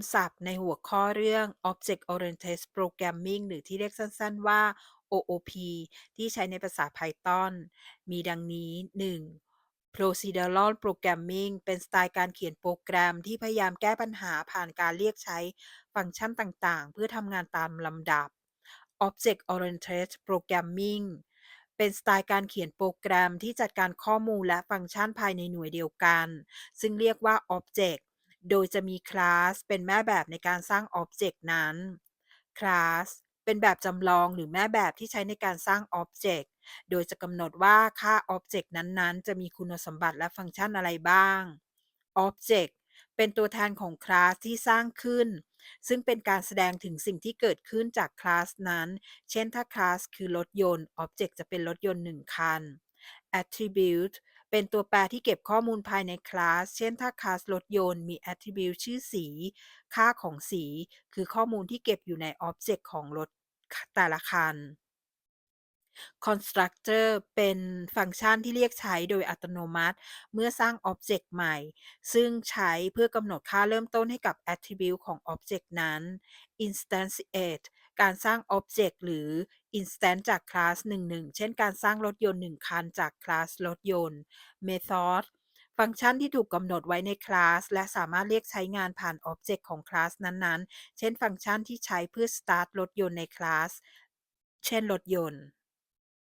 ำศัพท์ในหัวข้อเรื่อง Object Oriented Programming หรือที่เรียกสั้น ๆ ว่า OOP ที่ใช้ในภาษา Python มีดังนี้ 1. Procedural Programming เป็นสไตล์การเขียนโปรแกรมที่พยายามแก้ปัญหาผ่านการเรียกใช้ฟังก์ชันต่าง ๆ เพื่อทำงานตามลำดับ Object Oriented Programming เป็นสไตล์การเขียนโปรแกรมที่จัดการข้อมูลและฟังก์ชันภายในหน่วยเดียวกัน ซึ่งเรียกว่า Object โดยจะมีคลาสเป็นแม่แบบในการสร้างอ็อบเจกต์นั้น คลาสเป็นแบบจำลองหรือแม่แบบที่ใช้ในการสร้างอ็อบเจกต์ โดยจะกำหนดว่าค่าอ็อบเจกต์นั้นๆ จะมีคุณสมบัติและฟังก์ชันอะไรบ้างอ็อบเจกต์เป็นตัวแทนของคลาสที่สร้างขึ้น ซึ่งเป็นการแสดงถึงสิ่งที่เกิดขึ้นจากคลาสนั้น เช่นถ้าคลาสคือรถยนต์อ็อบเจกต์จะเป็นรถยนต์1คัน attribute เป็นตัวแปรที่เก็บข้อมูลภายในคลาส เช่น ถ้าคลาสรถยนต์มี attribute ชื่อสี ค่าของสี คือข้อมูลที่เก็บอยู่ในอ็อบเจกต์ของรถแต่ละคัน Constructor เป็นฟังก์ชันที่เรียกใช้โดยอัตโนมัติ เมื่อสร้างอ็อบเจกต์ใหม่ ซึ่งใช้เพื่อกำหนดค่าเริ่มต้นให้กับ attribute ของอ็อบเจกต์นั้น Instantiate การสร้างอ็อบเจกต์หรือ instance จากคลาสหนึ่งๆเช่นการสร้างรถยนต์ 1 คันจากคลาสรถยนต์ Method ฟังก์ชันที่ถูกกำหนดไว้ในคลาส และสามารถเรียกใช้งานผ่านอ็อบเจกต์ของคลาสนั้นๆ เช่นฟังก์ชันที่ใช้เพื่อ start รถยนต์ในคลาส เช่นรถยนต์